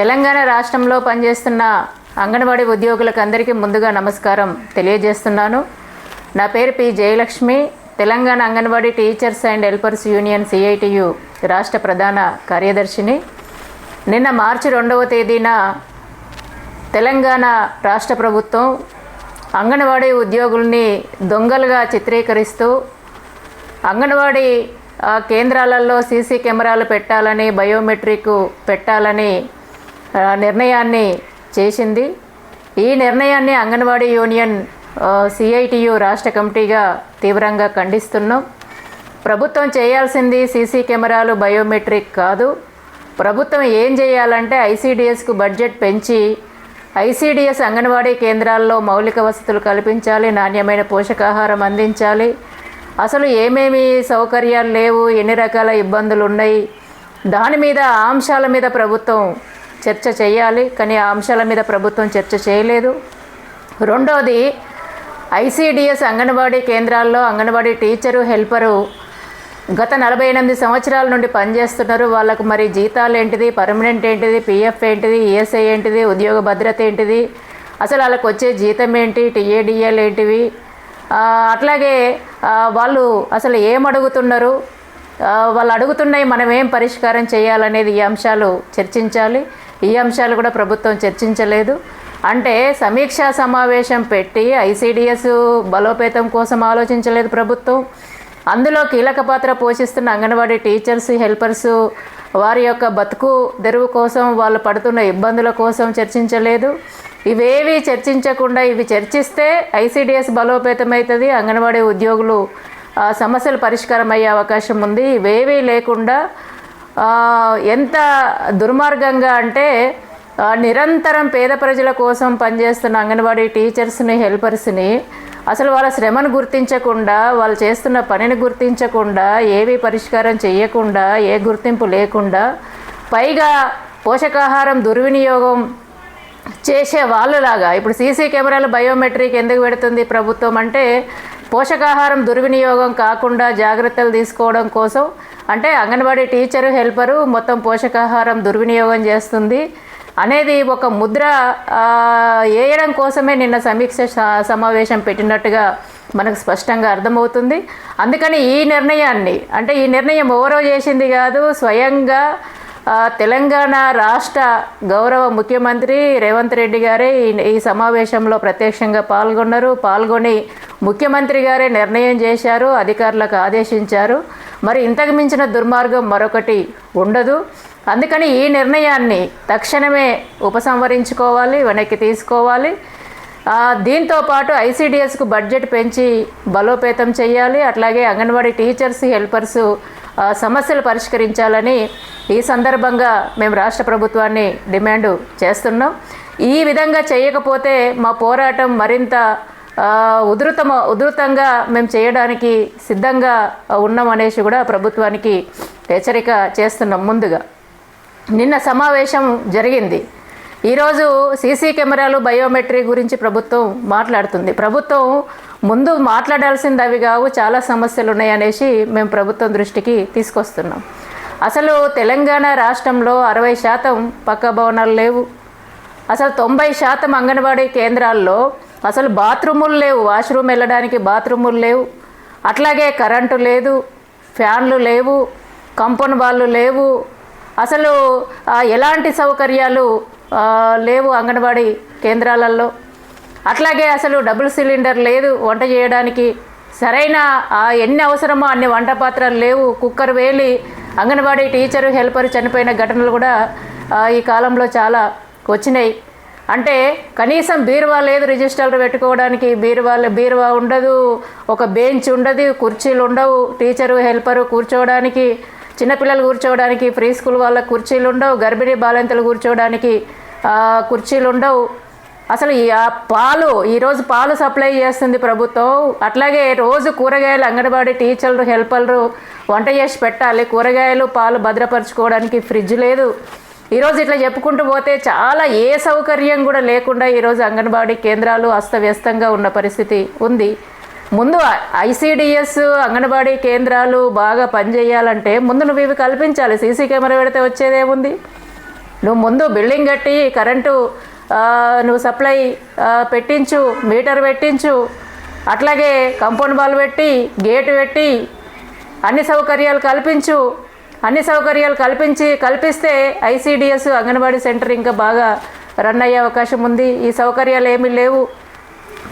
తెలంగాణ రాష్ట్రంలో పనిచేస్తున్న అంగన్వాడీ ఉద్యోగులకు అందరికీ ముందుగా నమస్కారం తెలియజేస్తున్నాను. నా పేరు P Jayalakshmi. Telangana anganwadi teachers and helpers union CITU రాష్ట్ర ప్రధాన కార్యదర్శిని. నిన్న మార్చి రెండవ తేదీన తెలంగాణ రాష్ట్ర ప్రభుత్వం అంగన్వాడీ ఉద్యోగుల్ని దొంగలుగా చిత్రీకరిస్తూ అంగన్వాడీ కేంద్రాలలో సీసీ కెమెరాలు పెట్టాలని బయోమెట్రిక్ పెట్టాలని నిర్ణయాన్ని చేసింది. ఈ నిర్ణయాన్ని అంగన్వాడీ యూనియన్ సిఐటియు రాష్ట్ర కమిటీగా తీవ్రంగా ఖండిస్తున్నాం. ప్రభుత్వం చేయాల్సింది సీసీ కెమెరాలు బయోమెట్రిక్ కాదు. ప్రభుత్వం ఏం చేయాలంటే ఐసీడిఎస్కు బడ్జెట్ పెంచి ఐసీడిఎస్ అంగన్వాడీ కేంద్రాల్లో మౌలిక వసతులు కల్పించాలి నాణ్యమైన పోషకాహారం అందించాలి. అసలు ఏమేమి సౌకర్యాలు లేవు ఎన్ని రకాల ఇబ్బందులు ఉన్నాయి దాని మీద ఆ అంశాల మీద ప్రభుత్వం చర్చ చేయాలి కానీ ఆ అంశాల మీద ప్రభుత్వం చర్చ చేయలేదు. రెండోది ఐసీడిఎస్ అంగన్వాడీ కేంద్రాల్లో అంగన్వాడీ టీచరు హెల్పరు గత నలభై ఎనిమిది సంవత్సరాల నుండి పనిచేస్తున్నారు. వాళ్ళకు మరి జీతాలు ఏంటిది పర్మనెంట్ ఏంటిది పిఎఫ్ ఏంటిది ఈఎస్ఐ ఏంటిది ఉద్యోగ భద్రత ఏంటిది అసలు వాళ్ళకు వచ్చే జీతం ఏంటి టీఏడిఎల్ ఏంటివి? అట్లాగే వాళ్ళు అసలు ఏం అడుగుతున్నారు? వాళ్ళు అడుగుతున్నాయి మనం ఏం పరిష్కారం చేయాలనేది ఈ అంశాలు చర్చించాలి. ఈ అంశాలు కూడా ప్రభుత్వం చర్చించలేదు. అంటే సమీక్షా సమావేశం పెట్టి ఐసీడిఎస్ బలోపేతం కోసం ఆలోచించలేదు ప్రభుత్వం. అందులో కీలక పాత్ర పోషిస్తున్న అంగన్వాడీ టీచర్స్ హెల్పర్స్ వారి యొక్క బతుకు తెరువు కోసం వాళ్ళు పడుతున్న ఇబ్బందుల కోసం చర్చించలేదు. ఇవేవి చర్చించకుండా ఇవి చర్చిస్తే ఐసీడిఎస్ బలోపేతం అవుతుంది అంగన్వాడీ ఉద్యోగులు సమస్యలు పరిష్కారం అయ్యే అవకాశం ఉంది. ఇవేవీ లేకుండా ఎంత దుర్మార్గంగా అంటే నిరంతరం పేద ప్రజల కోసం పనిచేస్తున్న అంగన్వాడీ టీచర్స్ని హెల్పర్స్ని అసలు వాళ్ళ శ్రమను గుర్తించకుండా వాళ్ళు చేస్తున్న పనిని గుర్తించకుండా ఏవి పరిష్కారం చేయకుండా ఏ గుర్తింపు లేకుండా పైగా పోషకాహారం దుర్వినియోగం చేసే వాళ్ళలాగా. ఇప్పుడు సీసీ కెమెరాలు బయోమెట్రిక్ ఎందుకు పెడుతుంది ప్రభుత్వం అంటే పోషకాహారం దుర్వినియోగం కాకుండా జాగ్రత్తలు తీసుకోవడం కోసం అంటే అంగన్వాడీ టీచరు హెల్పరు మొత్తం పోషకాహారం దుర్వినియోగం చేస్తుంది. అనేది ఒక ముద్ర వేయడం కోసమే నిన్న సమీక్ష స- సమావేశం పెట్టినట్టుగా మనకు స్పష్టంగా అర్థమవుతుంది. అందుకని ఈ నిర్ణయాన్ని అంటే ఈ నిర్ణయం ఎవరో చేసింది కాదు స్వయంగా తెలంగాణ రాష్ట్ర గౌరవ ముఖ్యమంత్రి రేవంత్ రెడ్డి గారే ఈ- సమావేశంలో ప్రత్యక్షంగా పాల్గొన్నారు. పాల్గొని ముఖ్యమంత్రి గారే నిర్ణయం చేశారు అధికారులకు ఆదేశించారు. మరి ఇంతకు మించిన దుర్మార్గం మరొకటి ఉండదు. అందుకని ఈ నిర్ణయాన్ని తక్షణమే ఉపసంహరించుకోవాలి వెనక్కి తీసుకోవాలి. దీంతో పాటు ఐసీడిఎస్కు బడ్జెట్ పెంచి బలోపేతం చేయాలి. అట్లాగే అంగన్వాడీ టీచర్స్ హెల్పర్స్ సమస్యలు పరిష్కరించాలని ఈ సందర్భంగా మేము రాష్ట్ర ప్రభుత్వాన్ని డిమాండ్ చేస్తున్నాం. ఈ విధంగా చేయకపోతే మా పోరాటం మరింత ఉధృతమ ఉధృతంగా మేము చేయడానికి సిద్ధంగా ఉన్నాం అనేసి కూడా ప్రభుత్వానికి హెచ్చరిక చేస్తున్నాం ముందుగా. నిన్న సమావేశం జరిగింది. ఈరోజు సీసీ కెమెరాలు బయోమెట్రిక్ గురించి ప్రభుత్వం మాట్లాడుతుంది. ప్రభుత్వం ముందు మాట్లాడాల్సింది అవి కావు చాలా సమస్యలు ఉన్నాయనేసి మేము ప్రభుత్వం దృష్టికి తీసుకొస్తున్నాం. అసలు తెలంగాణ రాష్ట్రంలో అరవై శాతం పక్క భవనాలు లేవు. అసలు తొంభై శాతం అంగన్వాడీ కేంద్రాల్లో అసలు బాత్రూములు లేవు. వాష్రూమ్ వెళ్ళడానికి బాత్రూములు లేవు. అట్లాగే కరెంటు లేదు ఫ్యాన్లు లేవు కంపౌండ్ వాళ్ళు లేవు. అసలు ఎలాంటి సౌకర్యాలు లేవు అంగన్వాడీ కేంద్రాలలో? అట్లాగే అసలు డబుల్ సిలిండర్ లేదు వంట చేయడానికి సరైన ఎన్ని అవసరమో అన్ని వంట పాత్రలు లేవు. కుక్కర్ వేలి అంగన్వాడీ టీచరు హెల్పర్ చనిపోయిన ఘటనలు కూడా ఈ కాలంలో చాలా వచ్చినాయి. అంటే కనీసం బీరువా లేదు రిజిస్టర్లు పెట్టుకోవడానికి. బీరువా బీరువా ఉండదు ఒక బెంచ్ ఉండదు కుర్చీలు ఉండవు. టీచరు హెల్పరు కూర్చోవడానికి చిన్నపిల్లలు కూర్చోవడానికి ప్రీ స్కూల్ వాళ్ళకి కుర్చీలు ఉండవు. గర్భిణీ బాలింతలు కూర్చోవడానికి కుర్చీలు ఉండవు. అసలు ఈ పాలు ఈరోజు పాలు సప్లై చేస్తుంది ప్రభుత్వం. అట్లాగే రోజు కూరగాయలు అంగన్వాడీ టీచర్లు హెల్పర్లు వంట చేసి పెట్టాలి. కూరగాయలు పాలు భద్రపరచుకోవడానికి ఫ్రిడ్జ్ లేదు. ఈరోజు ఇట్లా చెప్పుకుంటూ పోతే చాలా ఏ సౌకర్యం కూడా లేకుండా ఈరోజు అంగన్వాడీ కేంద్రాలు అస్తవ్యస్తంగా ఉన్న పరిస్థితి ఉంది. ముందు ఐసీడిఎస్ అంగన్వాడీ కేంద్రాలు బాగా పనిచేయాలంటే ముందు నువ్వు ఇవి కల్పించాలి. సీసీ కెమెరా పెడితే వచ్చేదేముంది? నువ్వు ముందు బిల్డింగ్ కట్టి కరెంటు నువ్వు సప్లై పెట్టించు మీటర్ పెట్టించు. అట్లాగే కంపౌండ్ బాల్ పెట్టి గేటు పెట్టి అన్ని సౌకర్యాలు కల్పించు. అన్ని సౌకర్యాలు కల్పించి కల్పిస్తే ఐసీడిఎస్ అంగన్వాడీ సెంటర్ ఇంకా బాగా రన్ అయ్యే అవకాశం ఉంది. ఈ సౌకర్యాలు ఏమీ లేవు.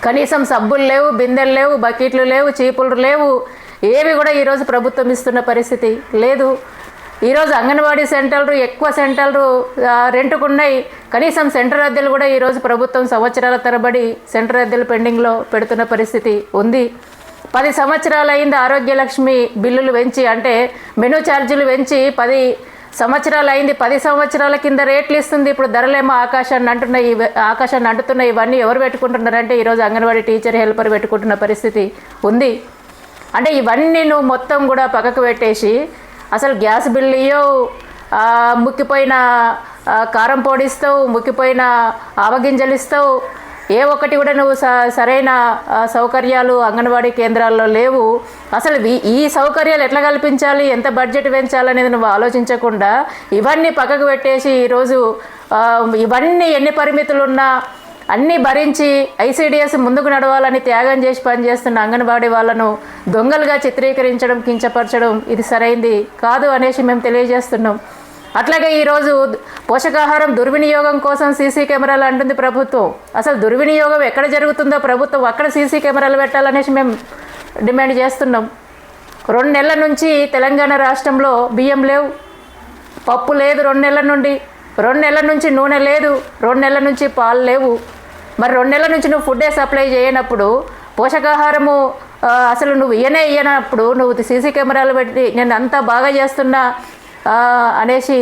కనీసం సబ్బులు లేవు బిందెలు లేవు బకెట్లు లేవు చీపులు లేవు. ఏవి కూడా ఈరోజు ప్రభుత్వం ఇస్తున్న పరిస్థితి లేదు. ఈరోజు అంగన్వాడీ సెంటర్లు ఎక్కువ సెంటర్లు ఆ, రెంట్కు ఉన్నాయి కనీసం సెంటర్ అద్దెలు కూడా ఈరోజు ప్రభుత్వం సంవత్సరాల తరబడి సెంటర్ అద్దెలు పెండింగ్లో పెడుతున్న పరిస్థితి ఉంది. పది సంవత్సరాలు అయింది ఆరోగ్యలక్ష్మి బిల్లులు పెంచి అంటే మెనూ ఛార్జీలు పెంచి పది సంవత్సరాలు అయింది. పది సంవత్సరాల కింద రేట్లు ఇస్తుంది. ఇప్పుడు ధరలేమో ఆకాశాన్ని అంటున్నాయి ఆకాశాన్ని అంటుతున్నాయి. ఇవన్నీ ఎవరు పెట్టుకుంటున్నారంటే ఈరోజు అంగన్వాడీ టీచర్ హెల్పర్ పెట్టుకుంటున్న పరిస్థితి ఉంది. అంటే ఇవన్నీ నువ్వు మొత్తం కూడా పక్కకు పెట్టేసి అసలు గ్యాస్ బిల్లు ఇయ్యవు ముక్కిపోయిన కారం పొడిస్తావు ముక్కిపోయిన ఆవగింజలు ఇస్తావు ఏ ఒక్కటి కూడా నువ్వు స సరైన సౌకర్యాలు అంగన్వాడీ కేంద్రాల్లో లేవు. అసలు ఈ- ఈ సౌకర్యాలు ఎట్లా కల్పించాలి? ఎంత బడ్జెట్ పెంచాలనేది నువ్వు ఆలోచించకుండా ఇవన్నీ పక్కకు పెట్టేసి ఈరోజు ఇవన్నీ ఎన్ని పరిమితులు ఉన్నా అన్నీ భరించి ఐసీడీఎస్ ముందుకు నడవాలని త్యాగం చేసి పనిచేస్తున్న అంగన్వాడీ వాళ్ళను దొంగలుగా చిత్రీకరించడం కించపరచడం ఇది సరైంది కాదు అనేసి మేము తెలియజేస్తున్నాం. అట్లాగే ఈరోజు పోషకాహారం దుర్వినియోగం కోసం సీసీ కెమెరాలు అంటుంది ప్రభుత్వం. అసలు దుర్వినియోగం ఎక్కడ జరుగుతుందో ప్రభుత్వం అక్కడ సీసీ కెమెరాలు పెట్టాలనేసి మేము డిమాండ్ చేస్తున్నాం. రెండు నెలల నుంచి తెలంగాణ రాష్ట్రంలో బియ్యం లేవు పప్పు లేదు రెండు నెలల నుండి రెండు నెలల నుంచి నూనె లేదు రెండు నెలల నుంచి పాలు లేవు. మరి రెండు నెలల నుంచి నువ్వు ఫుడ్డే సప్లై చేయనప్పుడు పోషకాహారము అసలు నువ్వు ఇయ్యనే ఇయ్యనప్పుడు నువ్వు సీసీ కెమెరాలు పెట్టి నేను అంతా బాగా చేస్తున్నా అనేసి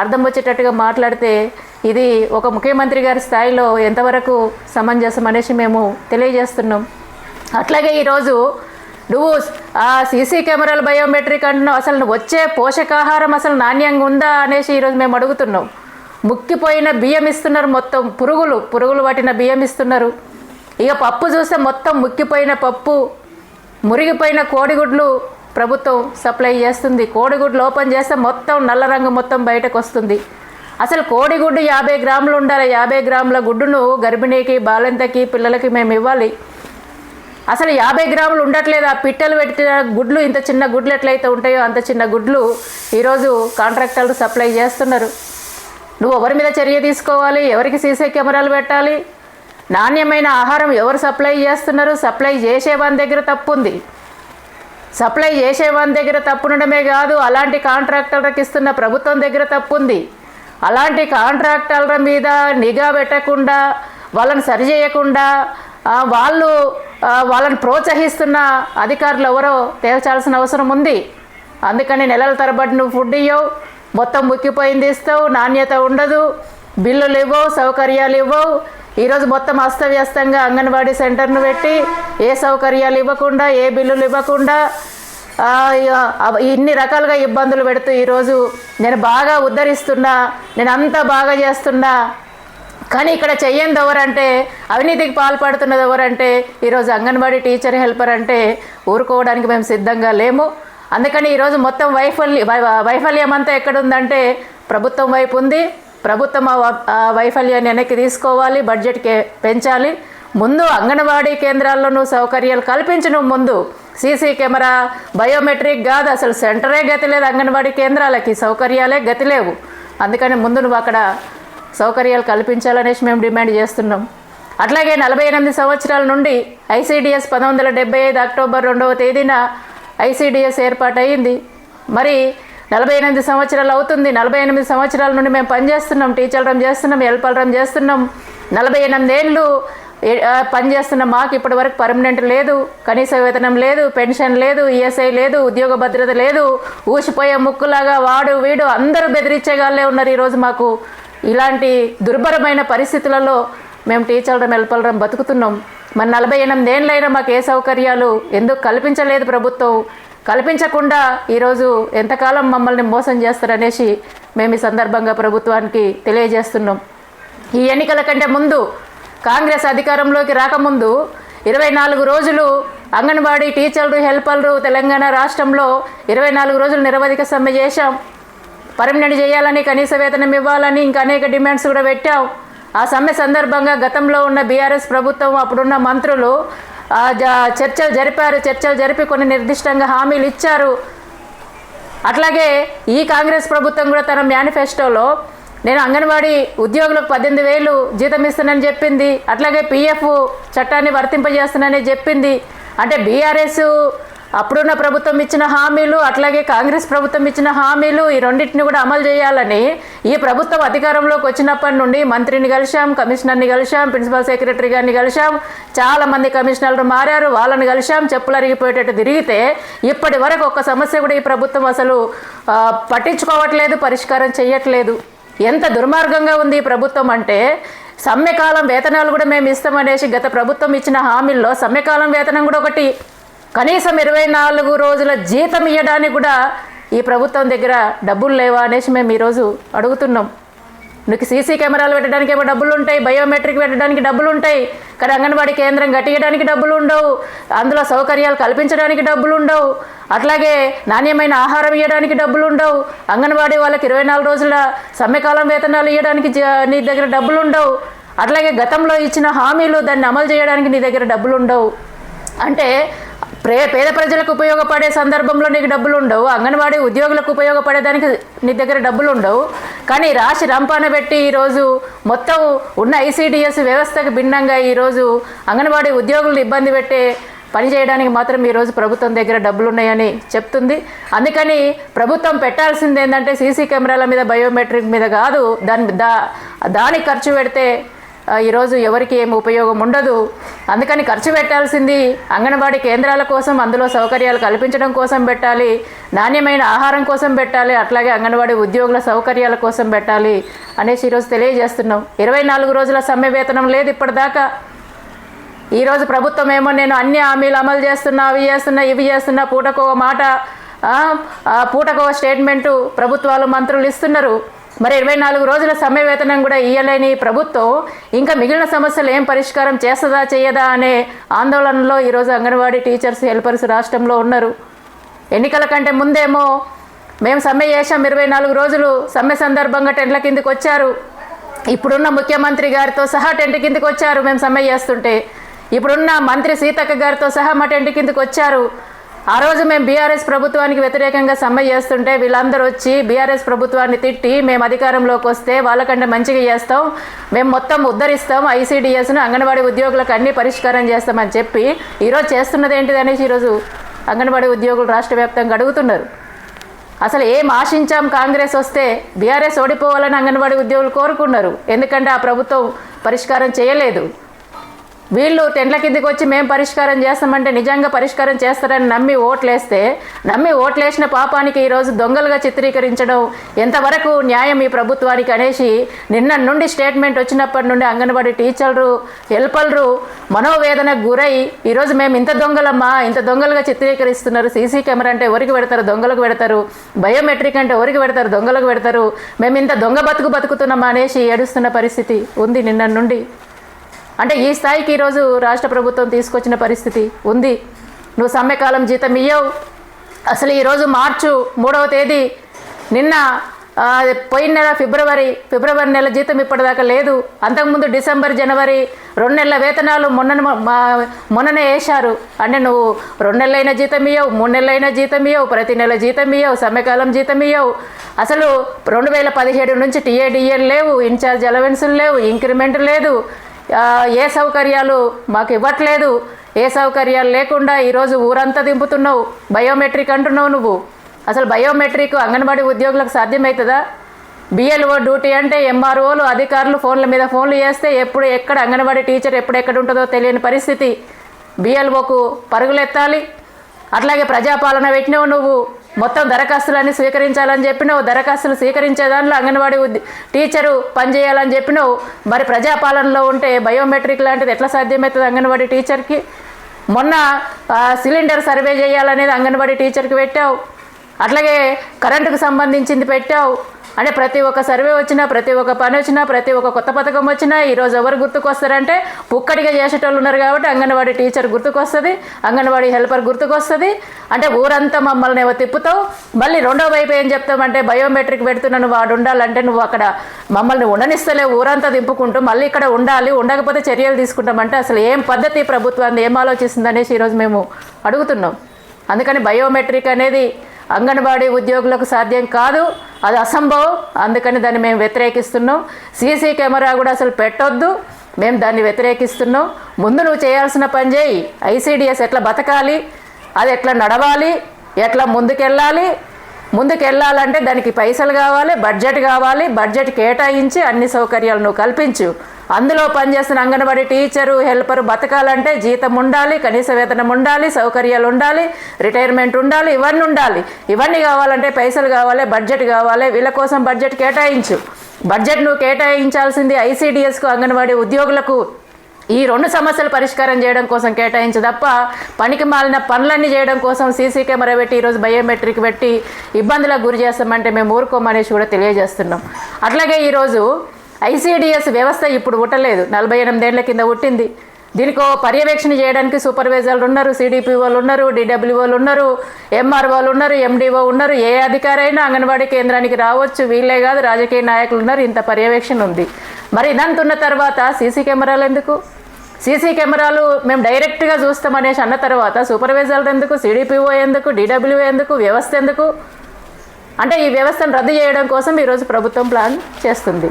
అర్థం వచ్చేటట్టుగా మాట్లాడితే ఇది ఒక ముఖ్యమంత్రి గారి స్థాయిలో ఎంతవరకు సమంజసం అనేసి మేము తెలియజేస్తున్నాం. అట్లాగే ఈరోజు నువ్వు ఆ సీసీ కెమెరాలు బయోమెట్రిక్ అంటున్నావు అసలు నువ్వు వచ్చే పోషకాహారం అసలు నాణ్యంగా ఉందా అనేసి ఈరోజు మేము అడుగుతున్నాం. ముక్కిపోయిన బియ్యం ఇస్తున్నారు మొత్తం పురుగులు పురుగులు పట్టిన బియ్యం ఇస్తున్నారు. ఇక పప్పు చూస్తే మొత్తం ముక్కిపోయిన పప్పు మురిగిపోయిన కోడిగుడ్లు ప్రభుత్వం సప్లై చేస్తుంది. కోడిగుడ్లు ఓపెన్ చేస్తే మొత్తం నల్ల రంగు మొత్తం బయటకు వస్తుంది. అసలు కోడిగుడ్డు యాభై గ్రాములు ఉండాలి. యాభై గ్రాముల గుడ్డును గర్భిణీకి బాలింతకి పిల్లలకి మేము ఇవ్వాలి. అసలు యాభై గ్రాములు ఉండట్లేదు. ఆ పిట్టలు పెట్టిన గుడ్లు ఇంత చిన్న గుడ్లు ఎట్లయితే ఉంటాయో అంత చిన్న గుడ్లు ఈరోజు కాంట్రాక్టర్లు సప్లై చేస్తున్నారు. నువ్వు ఎవరి మీద చర్య తీసుకోవాలి? ఎవరికి సీసీ కెమెరాలు పెట్టాలి? నాణ్యమైన ఆహారం ఎవరు సప్లై చేస్తున్నారు? సప్లై చేసే వాని దగ్గర తప్పు ఉంది సప్లై చేసే వాని దగ్గర తప్పుండడమే కాదు అలాంటి కాంట్రాక్టర్లకు ఇస్తున్న ప్రభుత్వం దగ్గర తప్పు ఉంది అలాంటి కాంట్రాక్టర్ల మీద నిఘా పెట్టకుండా వాళ్ళని సరిచేయకుండా వాళ్ళు వాళ్ళని ప్రోత్సహిస్తున్న అధికారులు ఎవరో తేల్చాల్సిన అవసరం ఉంది. అందుకని నెలల తరబడి నువ్వు ఫుడ్ ఇవ్వవు మొత్తం ముక్కిపోయింది ఇస్తావు నాణ్యత ఉండదు బిల్లులు ఇవ్వవు సౌకర్యాలు ఇవ్వవు. ఈరోజు మొత్తం అస్తవ్యస్తంగా అంగన్వాడీ సెంటర్ను పెట్టి ఏ సౌకర్యాలు ఇవ్వకుండా ఏ బిల్లులు ఇవ్వకుండా ఇన్ని రకాలుగా ఇబ్బందులు పెడుతూ ఈరోజు నేను బాగా ఉద్ధరిస్తున్నా నేను అంతా బాగా చేస్తున్నా. కానీ ఇక్కడ చెయ్యంది ఎవరంటే అవినీతికి పాల్పడుతున్నది ఎవరంటే ఈరోజు అంగన్వాడీ టీచర్ హెల్పర్ అంటే ఊరుకోవడానికి మేము సిద్ధంగా లేము. అందుకని ఈరోజు మొత్తం వైఫల్య వై- వైఫల్యం అంతా ఎక్కడుందంటే ప్రభుత్వం వైపు ఉంది. ప్రభుత్వం ఆ వైఫల్యాన్ని వెనక్కి తీసుకోవాలి బడ్జెట్కి పెంచాలి. ముందు అంగన్వాడీ కేంద్రాల్లోనూ సౌకర్యాలు కల్పించడం ముందు. సీసీ కెమెరా బయోమెట్రిక్ కాదు అసలు సెంటరే గతి లేదు అంగన్వాడీ కేంద్రాలకి. సౌకర్యాలే గతి లేవు. అందుకని ముందు నువ్వు అక్కడ సౌకర్యాలు కల్పించాలనేసి మేము డిమాండ్ చేస్తున్నాం. అట్లాగే నలభై ఎనిమిది సంవత్సరాల నుండి ఐసీడిఎస్ పంతొమ్మిది వందల డెబ్బై ఐదు అక్టోబర్ రెండవ తేదీన ఐసీడిఎస్ ఏర్పాటయింది మరి నలభై ఎనిమిది సంవత్సరాలు అవుతుంది. నలభై ఎనిమిది సంవత్సరాల నుండి మేము పనిచేస్తున్నాం. టీచర్లం చేస్తున్నాం. హెల్పర్లం చేస్తున్నాం. నలభై ఎనిమిది ఏళ్ళు పనిచేస్తున్న మాకు ఇప్పటి వరకు పర్మనెంట్ లేదు. కనీస వేతనం లేదు. పెన్షన్ లేదు. ఈఎస్ఐ లేదు. ఉద్యోగ భద్రత లేదు. ఊసిపోయే ముక్కులాగా వాడు వీడు అందరూ బెదిరించేగాళ్ళే ఉన్నారు ఈరోజు మాకు. ఇలాంటి దుర్భరమైన పరిస్థితులలో మేము టీచర్లం హెల్పర్లం బతుకుతున్నాం. మరి నలభై ఎనిమిది ఏళ్ళైనా మాకు ఏ సౌకర్యాలు ఎందుకు కల్పించలేదు ప్రభుత్వం? కల్పించకుండా ఈరోజు ఎంతకాలం మమ్మల్ని మోసం చేస్తారనేసి మేము ఈ సందర్భంగా ప్రభుత్వానికి తెలియజేస్తున్నాం. ఈ ఎన్నికల కంటే ముందు కాంగ్రెస్ అధికారంలోకి రాకముందు ఇరవై నాలుగు రోజులు అంగన్వాడీ టీచర్లు హెల్పర్లు తెలంగాణ రాష్ట్రంలో ఇరవై నాలుగు రోజులు నిరవధిక సమ్మె చేశాం. పర్మనెంట్ చేయాలని కనీస వేతనం ఇవ్వాలని ఇంకా అనేక డిమాండ్స్ కూడా పెట్టాం. ఆ సమ్మె సందర్భంగా గతంలో ఉన్న బీఆర్ఎస్ ప్రభుత్వం అప్పుడున్న మంత్రులు చర్చలు జరిపారు. చర్చలు జరిపి కొన్ని నిర్దిష్టంగా హామీలు ఇచ్చారు. అట్లాగే ఈ కాంగ్రెస్ ప్రభుత్వం కూడా తన మేనిఫెస్టోలో నేను అంగన్వాడీ ఉద్యోగులకు పద్దెనిమిది వేలు జీతం ఇస్తానని చెప్పింది. అట్లాగే పిఎఫ్ చట్టాన్ని వర్తింపజేస్తానని చెప్పింది. అంటే బీఆర్ఎస్ అప్పుడున్న ప్రభుత్వం ఇచ్చిన హామీలు అట్లాగే కాంగ్రెస్ ప్రభుత్వం ఇచ్చిన హామీలు ఈ రెండింటిని కూడా అమలు చేయాలని ఈ ప్రభుత్వం అధికారంలోకి వచ్చినప్పటి నుండి మంత్రిని కలిశాం కమిషనర్ని కలిశాం ప్రిన్సిపల్ సెక్రటరీ గారిని కలిశాం చాలా మంది కమిషనర్లు మారారు వాళ్ళని కలిశాం చెప్పులు అరిగిపోయేటట్టు తిరిగితే ఇప్పటి వరకు ఒక సమస్య కూడా ఈ ప్రభుత్వం అసలు పట్టించుకోవట్లేదు పరిష్కారం చేయట్లేదు ఎంత దుర్మార్గంగా ఉంది ఈ ప్రభుత్వం అంటే సమ్మెకాలం వేతనాలు కూడా మేము ఇస్తామనేసి గత ప్రభుత్వం ఇచ్చిన హామీల్లో సమ్మెకాలం వేతనం కూడా ఒకటి కనీసం ఇరవై నాలుగు రోజుల జీతం ఇవ్వడానికి కూడా ఈ ప్రభుత్వం దగ్గర డబ్బులు లేవా అనేసి మేము ఈరోజు అడుగుతున్నాం. నీకు సీసీ కెమెరాలు పెట్టడానికి ఏమో డబ్బులు ఉంటాయి బయోమెట్రిక్ పెట్టడానికి డబ్బులు ఉంటాయి కానీ అంగన్వాడీ కేంద్రం కట్టియడానికి డబ్బులు ఉండవు అందులో సౌకర్యాలు కల్పించడానికి డబ్బులు ఉండవు అట్లాగే నాణ్యమైన ఆహారం ఇవ్వడానికి డబ్బులు ఉండవు అంగన్వాడీ వాళ్ళకి ఇరవై నాలుగు రోజుల సమ్మెకాలం వేతనాలు ఇవ్వడానికి జ- నీ దగ్గర డబ్బులు ఉండవు అట్లాగే గతంలో ఇచ్చిన హామీలు దాన్ని అమలు చేయడానికి నీ దగ్గర డబ్బులు ఉండవు. అంటే పేద ప్రజలకు ఉపయోగపడే సందర్భంలో నీకు డబ్బులు ఉండవు అంగన్వాడీ ఉద్యోగులకు ఉపయోగపడేదానికి నీ దగ్గర డబ్బులు ఉండవు కానీ రాశి రంపాన పెట్టి ఈరోజు మొత్తం ఉన్న ఐసీడిఎస్ వ్యవస్థకు భిన్నంగా ఈరోజు అంగన్వాడీ ఉద్యోగులను ఇబ్బంది పెట్టే పని చేయడానికి మాత్రం ఈరోజు ప్రభుత్వం దగ్గర డబ్బులు ఉన్నాయని చెప్తుంది. అందుకని ప్రభుత్వం పెట్టాల్సింది ఏంటంటే సీసీ కెమెరాల మీద బయోమెట్రిక్ మీద కాదు దాని దా దానికి ఖర్చు పెడితే ఈరోజు ఎవరికి ఏమి ఉపయోగం ఉండదు. అందుకని ఖర్చు పెట్టాల్సింది అంగన్వాడీ కేంద్రాల కోసం అందులో సౌకర్యాలు కల్పించడం కోసం పెట్టాలి నాణ్యమైన ఆహారం కోసం పెట్టాలి అట్లాగే అంగన్వాడీ ఉద్యోగుల సౌకర్యాల కోసం పెట్టాలి అనేసి ఈరోజు తెలియజేస్తున్నాం. ఇరవై నాలుగు రోజుల సమ్మె వేతనం లేదు ఇప్పటిదాకా. ఈరోజు ప్రభుత్వం ఏమో నేను అన్ని హామీలు అమలు చేస్తున్నా అవి చేస్తున్నా ఇవి చేస్తున్నా పూటకో మాట పూటకో స్టేట్మెంటు ప్రభుత్వాలు మంత్రులు ఇస్తున్నారు. మరి ఇరవై నాలుగు రోజుల సమ్మె వేతనం కూడా ఇయ్యలేని ప్రభుత్వం ఇంకా మిగిలిన సమస్యలు ఏం పరిష్కారం చేస్తుందా చేయదా అనే ఆందోళనలో ఈరోజు అంగన్వాడీ టీచర్స్ హెల్పర్స్ రాష్ట్రంలో ఉన్నారు. ఎన్నికల కంటే ముందేమో మేము సమ్మె చేశాం ఇరవై నాలుగు రోజులు సమ్మె సందర్భంగా టెంట్ల కిందకి వచ్చారు. ఇప్పుడున్న ముఖ్యమంత్రి గారితో సహా టెంట్ కిందకి వచ్చారు మేము సమ్మె చేస్తుంటే. ఇప్పుడున్న మంత్రి సీతక్క గారితో సహా మా టెంట్ కిందకి వచ్చారు. ఆ రోజు మేము బీఆర్ఎస్ ప్రభుత్వానికి వ్యతిరేకంగా సమ్మె చేస్తుంటే వీళ్ళందరూ వచ్చి బీఆర్ఎస్ ప్రభుత్వాన్ని తిట్టి మేము అధికారంలోకి వస్తే వాళ్ళకంటే మంచిగా చేస్తాం మేము మొత్తం ఉద్ధరిస్తాం ఐసీడీఎస్ను అంగన్వాడీ ఉద్యోగులకు అన్ని పరిష్కారం చేస్తామని చెప్పి ఈరోజు చేస్తున్నది ఏంటిది అనేసి ఈరోజు అంగన్వాడీ ఉద్యోగులు రాష్ట్ర వ్యాప్తంగా అడుగుతున్నారు. అసలు ఏం ఆశించాం కాంగ్రెస్ వస్తే బీఆర్ఎస్ ఓడిపోవాలని అంగన్వాడీ ఉద్యోగులు కోరుకున్నారు. ఎందుకంటే ఆ ప్రభుత్వం పరిష్కారం చేయలేదు. వీళ్ళు టెంట్ల కిందకి వచ్చి మేము పరిష్కారం చేస్తామంటే నిజంగా పరిష్కారం చేస్తారని నమ్మి ఓట్లేస్తే నమ్మి ఓట్లేసిన పాపానికి ఈరోజు దొంగలుగా చిత్రీకరించడం ఎంతవరకు న్యాయం ఈ ప్రభుత్వానికి అనేసి నిన్న నుండి స్టేట్మెంట్ వచ్చినప్పటి నుండి అంగన్వాడీ టీచర్లు హెల్పర్లు మనోవేదనకు గురై ఈరోజు మేము ఇంత దొంగలమ్మా ఇంత దొంగలుగా చిత్రీకరిస్తున్నారు. సీసీ కెమెరా అంటే ఎవరికి పెడతారు? దొంగలకు పెడతారు. బయోమెట్రిక్ అంటే ఎవరికి పెడతారు? దొంగలకు పెడతారు. మేము ఇంత దొంగ బతుకు బతుకుతున్నామా అనేసి ఏడుస్తున్న పరిస్థితి ఉంది నిన్న నుండి. అంటే ఈ స్థాయికి ఈరోజు రాష్ట్ర ప్రభుత్వం తీసుకొచ్చిన పరిస్థితి ఉంది. నువ్వు సమ్మెకాలం జీతం ఇయ్యవు. అసలు ఈరోజు మార్చు మూడవ తేదీ. నిన్న పోయిన నెల ఫిబ్రవరి ఫిబ్రవరి నెల జీతం ఇప్పటిదాకా లేదు. అంతకుముందు డిసెంబర్ జనవరి రెండు నెలల వేతనాలు మొన్న మొన్ననే వేశారు. అంటే నువ్వు రెండు నెలలైన జీతం ఇయ్యవు మూడు నెలలైన జీతం ఇయ్యవు ప్రతి నెల జీతం ఇయ్యవు సమ్మెకాలం జీతం ఇయ్యవు. అసలు రెండు వేల పదిహేడు నుంచి టీఏడిఎల్ లేవు ఇన్ఛార్జ్ అలవెన్సులు లేవు ఇంక్రిమెంట్ లేదు. ఏ సౌకర్యాలు మాకు ఇవ్వట్లేదు? ఏ సౌకర్యాలు లేకుండా ఈరోజు ఊరంతా దింపుతున్నావు? బయోమెట్రిక్ అంటున్నావు నువ్వు. అసలు బయోమెట్రిక్ అంగన్వాడీ ఉద్యోగులకు సాధ్యమవుతుందా బిఎల్ఓ డ్యూటీ అంటే ఎంఆర్ఓలు అధికారులు ఫోన్ల మీద ఫోన్లు చేస్తే ఎప్పుడు ఎక్కడ అంగన్వాడీ టీచర్ ఎప్పుడు ఎక్కడ ఉంటుందో తెలియని పరిస్థితి. బిఎల్ఓకు పరుగులెత్తాలి. అట్లాగే ప్రజాపాలన పెట్టినావు నువ్వు. మొత్తం దరఖాస్తులన్నీ స్వీకరించాలని చెప్పినావు దరఖాస్తులు స్వీకరించే దాంట్లో అంగన్వాడీ ఉద్య- టీచరు పనిచేయాలని చెప్పినావు. మరి ప్రజాపాలనలో ఉంటే బయోమెట్రిక్ లాంటిది ఎట్లా సాధ్యమవుతుంది అంగన్వాడీ టీచర్కి? మొన్న సిలిండర్ సర్వే చేయాలనేది అంగన్వాడీ టీచర్కి పెట్టావు. అట్లాగే కరెంటుకు సంబంధించింది పెట్టావు. అంటే ప్రతి ఒక్క సర్వే వచ్చినా ప్రతి ఒక్క పని వచ్చినా ప్రతి ఒక్క కొత్త పథకం వచ్చినా ఈరోజు ఎవరు గుర్తుకొస్తారంటే పుక్కడిగా చేసేటోళ్ళు ఉన్నారు కాబట్టి అంగన్వాడీ టీచర్ గుర్తుకొస్తుంది అంగన్వాడీ హెల్పర్ గుర్తుకొస్తుంది. అంటే ఊరంతా మమ్మల్ని ఏవో తిప్పుతావు. మళ్ళీ రెండో వైపు ఏం చెప్తామంటే బయోమెట్రిక్ పెడుతున్నా నువ్వు వాడు ఉండాలంటే నువ్వు అక్కడ మమ్మల్ని ఉండనిస్తలే ఊరంతా దింపుకుంటూ మళ్ళీ ఇక్కడ ఉండాలి ఉండకపోతే చర్యలు తీసుకుంటామంటే అసలు ఏం పద్ధతి ప్రభుత్వాన్ని ఏం ఆలోచిస్తుంది అనేసి ఈరోజు మేము అడుగుతున్నాం. అందుకని బయోమెట్రిక్ అనేది అంగన్వాడీ ఉద్యోగులకు సాధ్యం కాదు. అది అసంభవం. అందుకని దాన్ని మేము వ్యతిరేకిస్తున్నాం. సీసీ కెమెరా కూడా అసలు పెట్టొద్దు. మేము దాన్ని వ్యతిరేకిస్తున్నాం. ముందు నువ్వు చేయాల్సిన పని చేయి. ఐసీడిఎస్ ఎట్లా బతకాలి? అది ఎట్లా నడవాలి? ఎట్లా ముందుకెళ్ళాలి? ముందుకెళ్ళాలంటే దానికి పైసలు కావాలి బడ్జెట్ కావాలి బడ్జెట్ కేటాయించి అన్ని సౌకర్యాలు నువ్వు కల్పించు. అందులో పనిచేస్తున్న అంగన్వాడీ టీచరు హెల్పరు బతకాలంటే జీతం ఉండాలి కనీస వేతనం ఉండాలి సౌకర్యాలు ఉండాలి రిటైర్మెంట్ ఉండాలి ఇవన్నీ ఉండాలి. ఇవన్నీ కావాలంటే పైసలు కావాలి బడ్జెట్ కావాలి వీళ్ళ కోసం బడ్జెట్ కేటాయించు. బడ్జెట్ నువ్వు కేటాయించాల్సింది ఐసీడిఎస్కు అంగన్వాడీ ఉద్యోగులకు. ఈ రెండు సమస్యలు పరిష్కారం చేయడం కోసం కేటాయించు తప్ప పనికి మాలిన పనులన్నీ చేయడం కోసం సీసీ కెమెరా పెట్టి ఈరోజు బయోమెట్రిక్ పెట్టి ఇబ్బందులకు గురి చేస్తామంటే మేము ఊరుకోమనేసి కూడా తెలియజేస్తున్నాం. అట్లాగే ఈరోజు ఐసీడిఎస్ వ్యవస్థ ఇప్పుడు పుట్టలేదు. నలభై ఎనిమిదేళ్ళ కింద పుట్టింది. దీనికి పర్యవేక్షణ చేయడానికి సూపర్వైజర్లు ఉన్నారు సిడిపిఓలు ఉన్నారు డిడబ్ల్యూఓలు ఉన్నారు ఎంఆర్ఓలు ఉన్నారు ఎండిఓ ఉన్నారు ఏ అధికారైనా అంగన్వాడీ కేంద్రానికి రావచ్చు. వీళ్ళే కాదు రాజకీయ నాయకులు ఉన్నారు. ఇంత పర్యవేక్షణ ఉంది. మరి ఇదంతున్న ఉన్న తర్వాత సీసీ కెమెరాలు ఎందుకు? సీసీ కెమెరాలు మేము డైరెక్ట్గా చూస్తామనేసి అన్న తర్వాత సూపర్వైజర్లు ఎందుకు సిడిపిఓ ఎందుకు డిడబ్ల్యూ ఎందుకు వ్యవస్థ ఎందుకు? అంటే ఈ వ్యవస్థను రద్దు చేయడం కోసం ఈరోజు ప్రభుత్వం ప్లాన్ చేస్తుంది.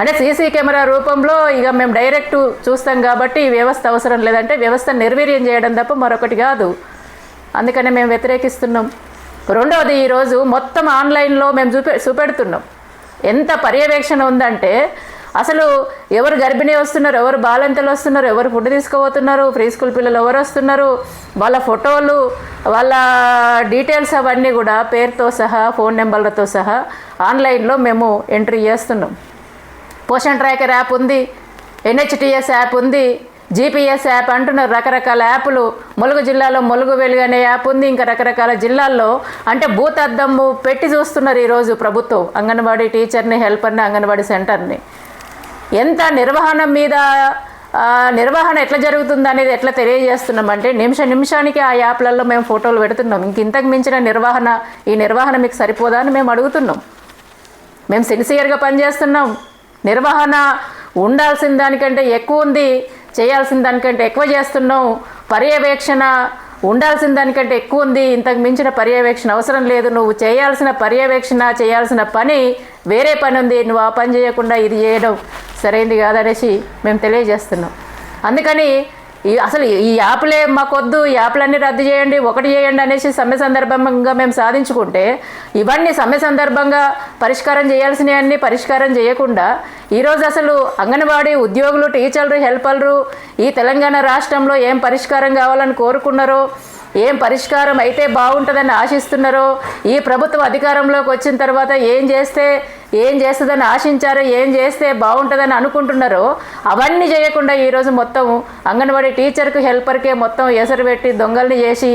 అంటే సీసీ కెమెరా రూపంలో ఇక మేము డైరెక్ట్ చూస్తాం కాబట్టి ఈ వ్యవస్థ అవసరం లేదంటే వ్యవస్థ నిర్వీర్యం చేయడం తప్ప మరొకటి కాదు. అందుకనే మేము వ్యతిరేకిస్తున్నాం. రెండవది ఈరోజు మొత్తం ఆన్లైన్లో మేము చూపె చూపెడుతున్నాం. ఎంత పర్యవేక్షణ ఉందంటే అసలు ఎవరు గర్భిణీ వస్తున్నారు ఎవరు బాలంతలు వస్తున్నారు ఎవరు ఫుడ్ తీసుకుపోతున్నారు ఫ్రీ స్కూల్ పిల్లలు ఎవరు వస్తున్నారు వాళ్ళ ఫోటోలు వాళ్ళ డీటెయిల్స్ అవన్నీ కూడా పేరుతో సహా ఫోన్ నెంబర్లతో సహా ఆన్లైన్లో మేము ఎంట్రీ చేస్తున్నాం. పోషన్ ట్రాకర్ యాప్ ఉంది ఎన్హెచ్టిఎస్ యాప్ ఉంది జీపీఎస్ యాప్ అంటున్నారు రకరకాల యాప్లు. ములుగు జిల్లాలో ములుగు వెలుగు అనే యాప్ ఉంది ఇంకా రకరకాల జిల్లాల్లో అంటే బూత్ పెట్టి చూస్తున్నారు ఈరోజు ప్రభుత్వం అంగన్వాడీ టీచర్ని హెల్పర్ని అంగన్వాడీ సెంటర్ని. ఎంత నిర్వహణ మీద నిర్వహణ ఎట్లా జరుగుతుంది అనేది ఎట్లా తెలియజేస్తున్నామంటే నిమిష నిమిషానికి ఆ యాప్లలో మేము ఫోటోలు పెడుతున్నాం. ఇంక ఇంతకు మించిన నిర్వహణ ఈ నిర్వహణ మీకు సరిపోదా అని మేము అడుగుతున్నాం. మేము సిన్సియర్గా పనిచేస్తున్నాం. నిర్వహణ ఉండాల్సిన దానికంటే ఎక్కువ ఉంది చేయాల్సిన దానికంటే ఎక్కువ చేస్తున్నాం. పర్యవేక్షణ ఉండాల్సిన దానికంటే ఎక్కువ ఉంది. ఇంతకు మించిన పర్యవేక్షణ అవసరం లేదు. నువ్వు చేయాల్సిన పర్యవేక్షణ చేయాల్సిన పని వేరే పని ఉంది. నువ్వు ఆ పని చేయకుండా ఇది చేయడం సరైంది కాదనేసి మేము తెలియజేస్తున్నాం. అందుకని అసలు ఈ యాప్లే మాకొద్దు ఈ యాప్లన్నీ రద్దు చేయండి ఒకటి చేయండి అనేసి సమ్మె సందర్భంగా మేము సాధించుకుంటే ఇవన్నీ సమ్మె సందర్భంగా పరిష్కారం చేయాల్సినవన్నీ పరిష్కారం చేయకుండా ఈరోజు అసలు అంగన్వాడీ ఉద్యోగులు టీచర్లు హెల్పర్లు ఈ తెలంగాణ రాష్ట్రంలో ఏం పరిష్కారం కావాలని కోరుకున్నారో ఏం పరిష్కారం అయితే బాగుంటుందని ఆశిస్తున్నారో ఈ ప్రభుత్వం అధికారంలోకి వచ్చిన తర్వాత ఏం చేస్తే ఏం చేస్తుందని ఆశించారో ఏం చేస్తే బాగుంటుందని అనుకుంటున్నారో అవన్నీ చేయకుండా ఈరోజు మొత్తం అంగన్వాడీ టీచర్కి హెల్పర్కే మొత్తం ఎసరు పెట్టి దొంగల్ని చేసి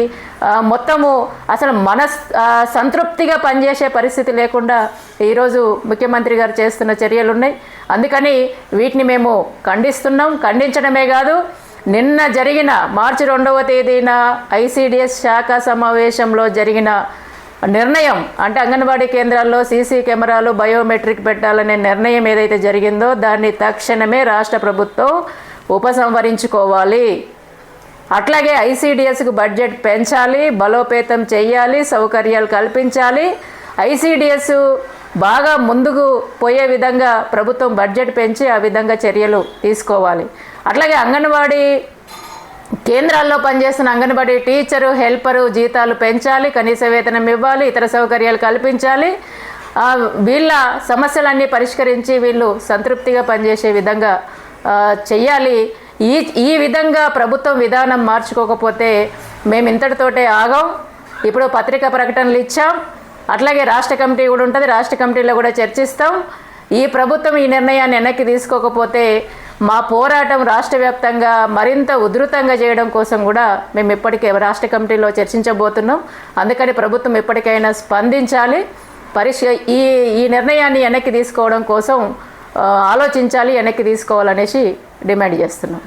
మొత్తము అసలు మన సంతృప్తిగా పనిచేసే పరిస్థితి లేకుండా ఈరోజు ముఖ్యమంత్రి గారు చేస్తున్న చర్యలు ఉన్నాయి అందుకని వీటిని మేము ఖండిస్తున్నాం. ఖండించడమే కాదు నిన్న జరిగిన మార్చి రెండవ తేదీన ఐసీడీఎస్ శాఖ సమావేశంలో జరిగిన నిర్ణయం అంటే అంగన్వాడీ కేంద్రాల్లో సీసీ కెమెరాలు బయోమెట్రిక్ పెట్టాలనే నిర్ణయం ఏదైతే జరిగిందో దాన్ని తక్షణమే రాష్ట్ర ప్రభుత్వం ఉపసంహరించుకోవాలి. అట్లాగే ఐసీడిఎస్కు బడ్జెట్ పెంచాలి బలోపేతం చేయాలి సౌకర్యాలు కల్పించాలి. ఐసీడిఎస్ బాగా ముందుకు పోయే విధంగా ప్రభుత్వం బడ్జెట్ పెంచి ఆ విధంగా చర్యలు తీసుకోవాలి. అట్లాగే అంగన్వాడీ కేంద్రాల్లో పనిచేస్తున్న అంగన్వాడీ టీచరు హెల్పరు జీతాలు పెంచాలి కనీస వేతనం ఇవ్వాలి ఇతర సౌకర్యాలు కల్పించాలి. వీళ్ళ సమస్యలన్నీ పరిష్కరించి వీళ్ళు సంతృప్తిగా పనిచేసే విధంగా చెయ్యాలి. ఈ ఈ విధంగా ప్రభుత్వం విధానం మార్చుకోకపోతే మేము ఇంతటితోటే ఆగాం. ఇప్పుడు పత్రికా ప్రకటనలు ఇచ్చాం. అట్లాగే రాష్ట్ర కమిటీ కూడా ఉంటుంది. రాష్ట్ర కమిటీలో కూడా చర్చిస్తాం. ఈ ప్రభుత్వం ఈ నిర్ణయాన్ని వెనక్కి తీసుకోకపోతే మా పోరాటం రాష్ట్ర వ్యాప్తంగా మరింత ఉధృతంగా చేయడం కోసం కూడా మేము ఇప్పటికే రాష్ట్ర కమిటీలో చర్చించబోతున్నాం. అందుకని ప్రభుత్వం ఎప్పటికైనా స్పందించాలి. పరిష్ ఈ ఈ నిర్ణయాన్ని వెనక్కి తీసుకోవడం కోసం ఆలోచించాలి వెనక్కి తీసుకోవాలనేసి డిమాండ్ చేస్తున్నాం.